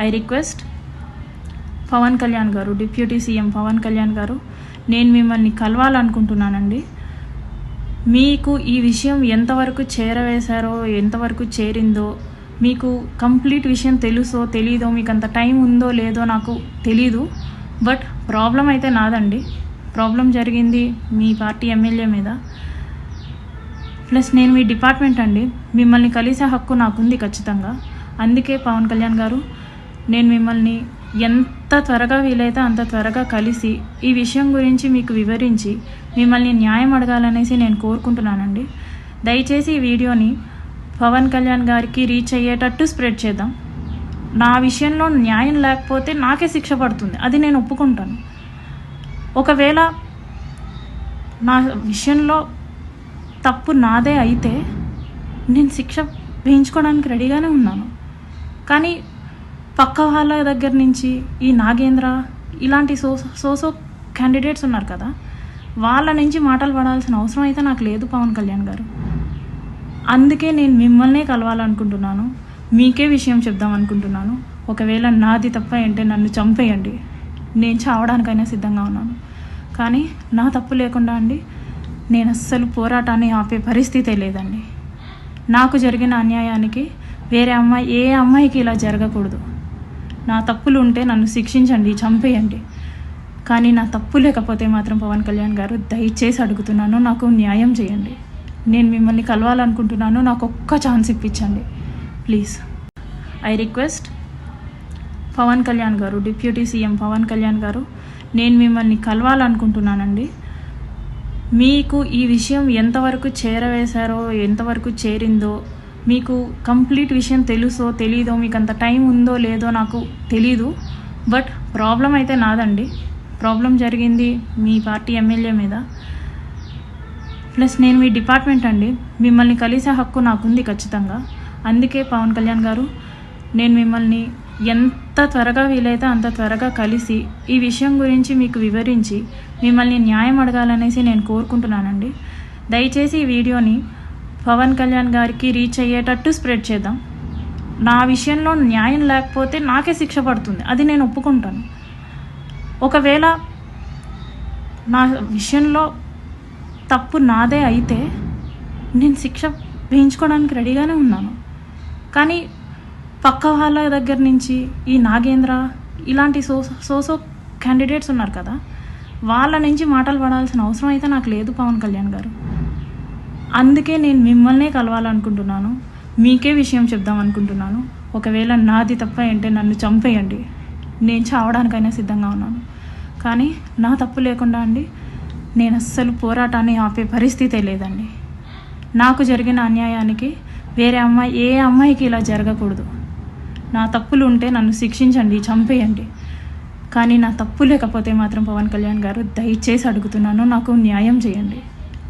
I request Pawan Kalyan గారు deputy CM Pawan Kalyan గారు నేను మిమ్మల్ని కలవాలనుకుంటున్నానండి. మీకు ఈ విషయం ఎంతవరకు చేరవేశారో ఎంతవరకు చేరిందో మీకు కంప్లీట్ విషయం తెలుసో తెలీదో మీకు అంత టైం ఉందో లేదో నాకు తెలీదు. బట్ ప్రాబ్లం అయితే నాదండి. ప్రాబ్లం జరిగింది మీ పార్టీ ఎమ్మెల్యే మీద. ప్లస్ నేను మీ డిపార్ట్మెంట్ అండి. మిమ్మల్ని కలిసే హక్కు నాకుంది ఖచ్చితంగా. అందుకే పవన్ కళ్యాణ్ గారు నేను మిమ్మల్ని ఎంత త్వరగా వీలైతే అంత త్వరగా కలిసి ఈ విషయం గురించి మీకు వివరించి మిమ్మల్ని న్యాయం అడగాలనేసి నేను కోరుకుంటున్నానండి. దయచేసి ఈ వీడియోని పవన్ కళ్యాణ్ గారికి రీచ్ అయ్యేటట్టు స్ప్రెడ్ చేద్దాం. నా విషయంలో న్యాయం లేకపోతే నాకే శిక్ష పడుతుంది. అది నేను ఒప్పుకుంటాను. ఒకవేళ నా విషయంలో తప్పు నాదే అయితే నేను శిక్ష వేయించుకోవడానికి రెడీగానే ఉన్నాను. కానీ పక్క వాళ్ళ దగ్గర నుంచి ఈ నాగేంద్ర ఇలాంటి సో సోసో క్యాండిడేట్స్ ఉన్నారు కదా వాళ్ళ నుంచి మాటలు పడాల్సిన అవసరం అయితే నాకు లేదు పవన్ కళ్యాణ్ గారు. అందుకే నేను మిమ్మల్నే కలవాలనుకుంటున్నాను. మీకే విషయం చెప్దాం అనుకుంటున్నాను. ఒకవేళ నాది తప్ప అంటే నన్ను చంపేయండి. నేను చావడానికైనా సిద్ధంగా ఉన్నాను. కానీ నా తప్పు లేకుండా అండి నేను అస్సలు పోరాటాన్ని ఆపే పరిస్థితే లేదండి. నాకు జరిగిన అన్యాయానికి వేరే అమ్మాయి ఏ అమ్మాయికి ఇలా జరగకూడదు. నా తప్పులు ఉంటే నన్ను శిక్షించండి చంపేయండి. కానీ నా తప్పు లేకపోతే మాత్రం పవన్ కళ్యాణ్ గారు దయచేసి అడుగుతున్నాను నాకు న్యాయం చేయండి. నేను మిమ్మల్ని కలవాలనుకుంటున్నాను నాకు ఒక్క ఛాన్స్ ఇప్పించండి. Please. I request Pawan Kalyan గారు డిప్యూటీ సీఎం పవన్ కళ్యాణ్ గారు నేను మిమ్మల్ని కలవాలనుకుంటున్నానండి. మీకు ఈ విషయం ఎంతవరకు చేరవేశారో ఎంతవరకు చేరిందో మీకు కంప్లీట్ విషయం తెలుసో తెలీదో మీకు అంత టైం ఉందో లేదో నాకు తెలీదు. బట్ ప్రాబ్లం అయితే నాదండి. ప్రాబ్లం జరిగింది మీ పార్టీ ఎమ్మెల్యే మీద. ప్లస్ నేను మీ డిపార్ట్మెంట్ అండి. మిమ్మల్ని కలిసే హక్కు నాకుంది ఖచ్చితంగా. అందుకే పవన్ కళ్యాణ్ గారు నేను మిమ్మల్ని ఎంత త్వరగా వీలైతే అంత త్వరగా కలిసి ఈ విషయం గురించి మీకు వివరించి మిమ్మల్ని న్యాయం అడగాలనేసి నేను కోరుకుంటున్నానండి. దయచేసి ఈ వీడియోని పవన్ కళ్యాణ్ గారికి రీచ్ అయ్యేటట్టు స్ప్రెడ్ చేద్దాం. నా విషయంలో న్యాయం లేకపోతే నాకే శిక్ష పడుతుంది. అది నేను ఒప్పుకుంటాను. ఒకవేళ నా విషయంలో తప్పు నాదే అయితే నేను శిక్ష వేయించుకోవడానికి రెడీగానే ఉన్నాను. కానీ పక్క వాళ్ళ దగ్గర నుంచి ఈ నాగేంద్ర ఇలాంటి సో సోసో క్యాండిడేట్స్ ఉన్నారు కదా వాళ్ళ నుంచి మాటలు పడాల్సిన అవసరం అయితే నాకు లేదు పవన్ కళ్యాణ్ గారు. అందుకే నేను మిమ్మల్నే కలవాలనుకుంటున్నాను. మీకే విషయం చెప్దాం అనుకుంటున్నాను. ఒకవేళ నాది తప్ప అంటే నన్ను చంపేయండి. నేను చావడానికైనా సిద్ధంగా ఉన్నాను. కానీ నా తప్పు లేకుండా అండి నేను అస్సలు పోరాటాన్ని ఆపే పరిస్థితే లేదండి. నాకు జరిగిన అన్యాయానికి వేరే అమ్మాయి ఏ అమ్మాయికి ఇలా జరగకూడదు. నా తప్పులు ఉంటే నన్ను శిక్షించండి చంపేయండి. కానీ నా తప్పు లేకపోతే మాత్రం పవన్ కళ్యాణ్ గారు దయచేసి అడుగుతున్నాను నాకు న్యాయం చేయండి.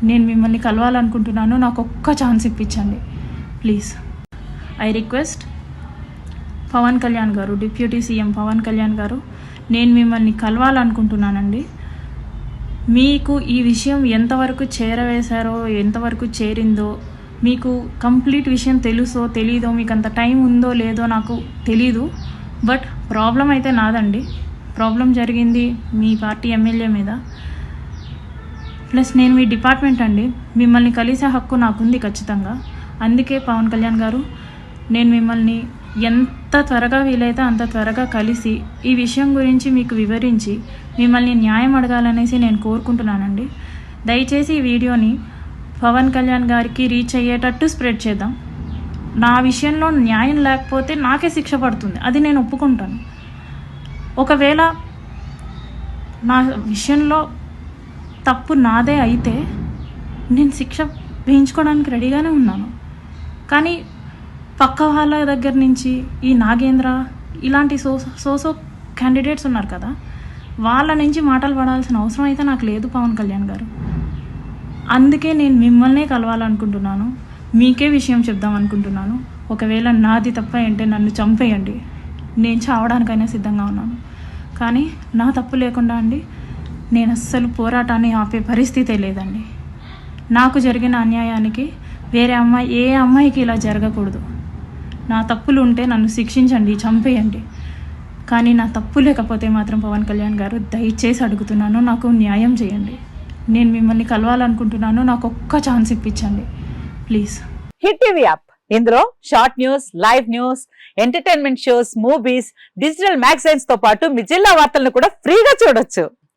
నేను మిమ్మల్ని కలవాలనుకుంటున్నాను నాకు ఒక్క ఛాన్స్ ఇప్పించండి. Please I request Pawan Kalyan గారు డిప్యూటీ సీఎం పవన్ కళ్యాణ్ గారు నేను మిమ్మల్ని కలవాలనుకుంటున్నానండి. మీకు ఈ విషయం ఎంతవరకు చేరవేశారో ఎంతవరకు చేరిందో మీకు కంప్లీట్ విషయం తెలుసో తెలీదో మీకు అంత టైం ఉందో లేదో నాకు తెలీదు. బట్ ప్రాబ్లం అయితే నాదండి. ప్రాబ్లం జరిగింది మీ పార్టీ ఎమ్మెల్యే మీద. ప్లస్ నేను మీ డిపార్ట్మెంట్ అండి. మిమ్మల్ని కలిసే హక్కు నాకుంది ఖచ్చితంగా. అందుకే పవన్ కళ్యాణ్ గారు నేను మిమ్మల్ని ఎంత త్వరగా వీలైతే అంత త్వరగా కలిసి ఈ విషయం గురించి మీకు వివరించి మిమ్మల్ని న్యాయం అడగాలనేసి నేను కోరుకుంటున్నానండి. దయచేసి ఈ వీడియోని పవన్ కళ్యాణ్ గారికి రీచ్ అయ్యేటట్టు స్ప్రెడ్ చేద్దాం. నా విషయంలో న్యాయం లేకపోతే నాకే శిక్ష పడుతుంది. అది నేను ఒప్పుకుంటాను. ఒకవేళ నా విషయంలో తప్పు నాదే అయితే నేను శిక్ష వేయించుకోవడానికి రెడీగానే ఉన్నాను. కానీ పక్క వాళ్ళ దగ్గర నుంచి ఈ నాగేంద్ర ఇలాంటి సో సోసో క్యాండిడేట్స్ ఉన్నారు కదా వాళ్ళ నుంచి మాటలు పడాల్సిన అవసరం అయితే నాకు లేదు పవన్ కళ్యాణ్ గారు. అందుకే నేను మిమ్మల్నే కలవాలనుకుంటున్నాను. మీకే విషయం చెప్దాం అనుకుంటున్నాను. ఒకవేళ నాది తప్ప అంటే నన్ను చంపేయండి. నేను చావడానికైనా సిద్ధంగా ఉన్నాను. కానీ నా తప్పు లేకుండా అండి నేను అస్సలు పోరాటాన్ని ఆపే పరిస్థితే లేదండి. నాకు జరిగిన అన్యాయానికి వేరే అమ్మాయి ఏ అమ్మాయికి ఇలా జరగకూడదు. నా తప్పులు ఉంటే నన్ను శిక్షించండి చంపేయండి. కానీ నా తప్పు లేకపోతే మాత్రం పవన్ కళ్యాణ్ గారు దయచేసి అడుగుతున్నాను నాకు న్యాయం చేయండి. నేను మిమ్మల్ని కలవాలనుకుంటున్నాను నాకు ఒక్క ఛాన్స్ ఇప్పించండి. ప్లీజ్. Hit TV app. ఇందులో short news live news entertainment shows movies digital మ్యాగజైన్స్తో పాటు మీ జిల్లా వార్తలను కూడా ఫ్రీగా చూడొచ్చు.